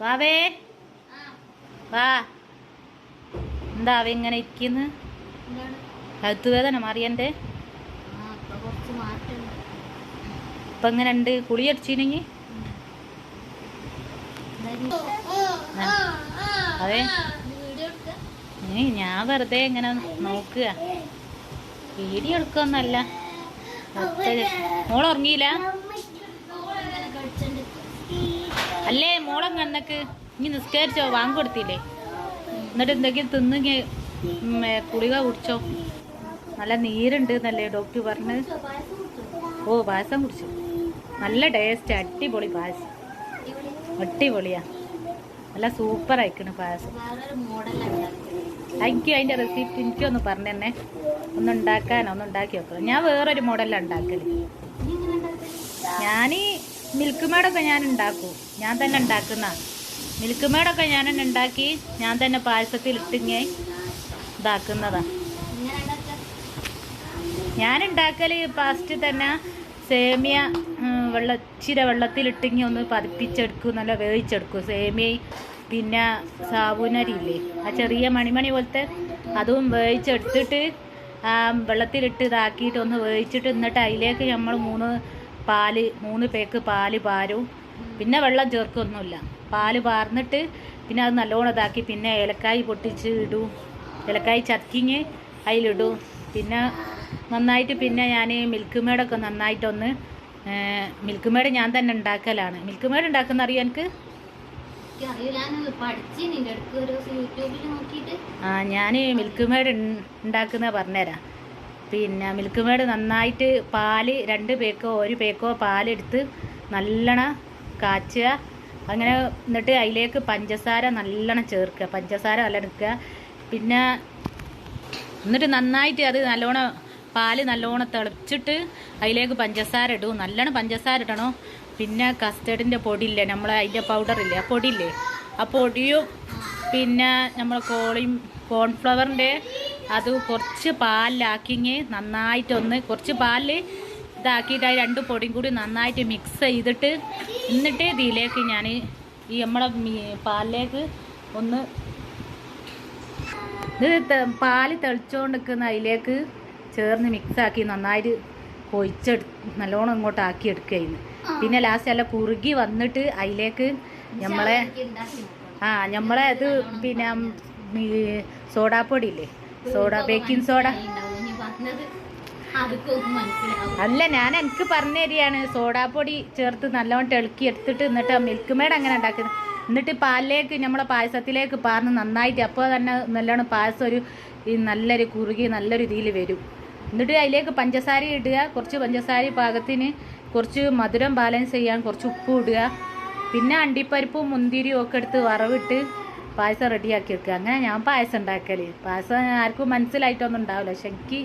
വാവേ വാ. എന്താ അവ ഇങ്ങനെ ഇരിക്കുന്നു? അത് വേദന മാറിയന്റെ? ഇപ്പൊ എങ്ങനെ ഉണ്ട്? കുളി അടിച്ചിനെങ്കിൽ അതെ. ഏ ഞാൻ വെറുതെ ഇങ്ങനെ നോക്കുക. വീഡിയോ എടുക്കൊന്നല്ല മോൾ ഉറങ്ങിയില്ല? കണ്ണക്ക് ഇനി നിസ്കരിച്ചോ വാങ്ങി കൊടുത്തില്ലേ? എന്നിട്ട് എന്തെങ്കിലും തിന്നുങ്ങി കുളിക കുടിച്ചോ? നല്ല നീരുണ്ട് എന്നല്ലേ ഡോക്ടർ പറഞ്ഞത് ഓ പായസം കുടിച്ചു. നല്ല ടേസ്റ്റ് അടിപൊളി പായസം. അടിപൊളിയാ. നല്ല സൂപ്പർ ആയിക്കണ് പായസം. എനിക്ക് അതിന്റെ റെസിപ്പി എനിക്കൊന്ന് പറഞ്ഞു തന്നെ. ഒന്ന് ഉണ്ടാക്കാനോ ഒന്ന് ഉണ്ടാക്കി വെക്കണം ഞാൻ വേറൊരു മോഡലാണ് ഉണ്ടാക്കൽ. ഞാൻ മിൽക്ക് മേഡൊക്കെ ഞാൻ ഉണ്ടാക്കും. ഞാൻ തന്നെ ഉണ്ടാക്കുന്ന. മിൽക്ക് മേഡൊക്കെ ഞാൻ തന്നെ ഉണ്ടാക്കി ഞാൻ തന്നെ പായസത്തിൽ ഇട്ടിങ്ങി ഇതാക്കുന്നതാണ് ഞാൻ ഉണ്ടാക്കൽ ഫസ്റ്റ് തന്നെ സേമിയ വെള്ള ഇച്ചിരി വെള്ളത്തിലിട്ടിങ്ങി ഒന്ന് പതിപ്പിച്ചെടുക്കും നല്ല വേവിച്ചെടുക്കും സേമിയ പിന്നെ സാബുനരി ഇല്ലേ ആ ചെറിയ മണിമണി പോലത്തെ അതും വേവിച്ചെടുത്തിട്ട് ആ വെള്ളത്തിലിട്ട് ഇതാക്കിയിട്ട് ഒന്ന് വേവിച്ചിട്ട് എന്നിട്ട് അതിലേക്ക് നമ്മൾ മൂന്ന് പാൽ മൂന്ന് പേക്ക് പാൽ പാരും. പിന്നെ വെള്ളം ചേർക്കൊന്നുമില്ല. പാൽ പാർന്നിട്ട് പിന്നെ അത് നല്ലോണം ഇതാക്കി പിന്നെ ഏലക്കായ് പൊട്ടിച്ച് ഇടും. ഏലക്കായ് ചക്കിങ് അതിലിടും. പിന്നെ നന്നായിട്ട് പിന്നെ ഞാൻ മിൽക്ക് മേഡൊക്കെ നന്നായിട്ടൊന്ന് മിൽക്ക് മേഡ് ഞാൻ തന്നെ ഉണ്ടാക്കലാണ്. മിൽക്ക് മേഡ് ഉണ്ടാക്കുന്ന അറിയാം എനിക്ക്? ആ ഞാൻ മിൽക്ക് മേഡ് ഉണ്ടാക്കുന്ന പറഞ്ഞുതരാം. പിന്നെ മിൽക്ക് മേഡ് നന്നായിട്ട് പാൽ രണ്ട് പേക്കോ ഒരു പേക്കോ പാലെടുത്ത് നല്ലോണം കാച്ചുക. അങ്ങനെ എന്നിട്ട് അതിലേക്ക് പഞ്ചസാര നല്ലോണം ചേർക്കുക. പഞ്ചസാര നല്ല എടുക്കുക. പിന്നെ എന്നിട്ട് നന്നായിട്ട് അത് നല്ലോണം പാൽ നല്ലോണം തിളച്ചിട്ട് അതിലേക്ക് പഞ്ചസാര ഇടും. നല്ലോണം പഞ്ചസാര ഇടണം? പിന്നെ കസ്റ്റേർഡിന്റെ പൊടിയില്ലേ? നമ്മൾ അതിന്റെ പൗഡറില്ലേ ആ പൊടിയില്ലേ? ആ പൊടിയും പിന്നെ നമ്മൾ കോളിയും കോൺഫ്ലവറിന്റെ അത് കുറച്ച് പാലിലാക്കിങ്ങി നന്നായിട്ടൊന്ന് കുറച്ച് പാലിൽ ഇതാക്കിയിട്ട് ആ രണ്ട് പൊടിയും കൂടി നന്നായിട്ട് മിക്സ് ചെയ്തിട്ട് എന്നിട്ട് ഇതിലേക്ക് ഞാൻ ഈ നമ്മളെ പാലിലേക്ക് ഒന്ന് ഇത് പാൽ പാൽ തെളിച്ചുകൊണ്ട് നിൽക്കുന്ന അതിലേക്ക് ചേർന്ന് മിക്സാക്കി നന്നായിട്ട് കൊഴിച്ചെടു നല്ലോണം ഇങ്ങോട്ട് ആക്കി എടുക്കുകയായിരുന്നു. പിന്നെ ലാസ്റ്റ് നല്ല കുറുകി വന്നിട്ട് അതിലേക്ക് നമ്മളെ ആ നമ്മളെ ഇത് പിന്നെ സോഡാപ്പൊടിയില്ലേ സോഡ ബേക്കിംഗ് സോഡ അല്ല ഞാൻ എനിക്ക് പറഞ്ഞു തരികയാണ് സോഡാപ്പൊടി ചേർത്ത് നല്ലോണം ടെളുക്കി എടുത്തിട്ട് എന്നിട്ട് മിൽക്ക് മേഡ് അങ്ങനെ ഉണ്ടാക്കുന്നത് എന്നിട്ട് പാലിലേക്ക് നമ്മളെ പായസത്തിലേക്ക് പാർന്ന് നന്നായിട്ട് അപ്പോൾ തന്നെ നല്ലോണം പായസം ഒരു നല്ലൊരു കുറുകി നല്ലൊരു രീതിയിൽ വരും. എന്നിട്ട് അതിലേക്ക് പഞ്ചസാര ഇടുക. കുറച്ച് പഞ്ചസാര പാകത്തിന് കുറച്ച് മധുരം ബാലൻസ് ചെയ്യാൻ കുറച്ച് ഉപ്പ് ഇടുക. പിന്നെ അണ്ടിപ്പരിപ്പും മുന്തിരിയും ഒക്കെ എടുത്ത് വറവിട്ട് പായസം റെഡിയാക്കി വെക്കുക അങ്ങനെ ഞാൻ പായസം ഉണ്ടാക്കൽ പായസം ആർക്കും മനസ്സിലായിട്ടൊന്നും ഉണ്ടാവില്ല പക്ഷെ എനിക്ക്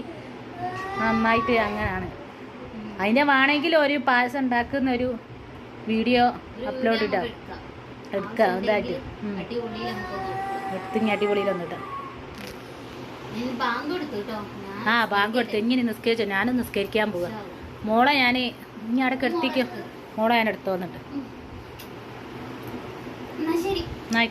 നന്നായിട്ട് അങ്ങനെയാണ് അതിന്റെ വേണമെങ്കിൽ ഒരു പായസം ഉണ്ടാക്കുന്ന ഒരു വീഡിയോ അപ്ലോഡ് ഇടാം എടുക്കാം എന്തായിട്ട്. അടിപൊളിയിൽ. എടുത്തിങ്ങി ബാങ്ക് കൊടുത്തു ആ ബാങ്ക് കൊടുത്ത് ഇങ്ങനെ നിസ്കരിച്ചോ ഞാനും നിസ്കരിക്കാൻ പോവാ മോളെ ഞാൻ ഇനി അവിടെ കെട്ടിക്കും മോളെ ഞാൻ എടുത്തു വന്നിട്ട് എന്നാ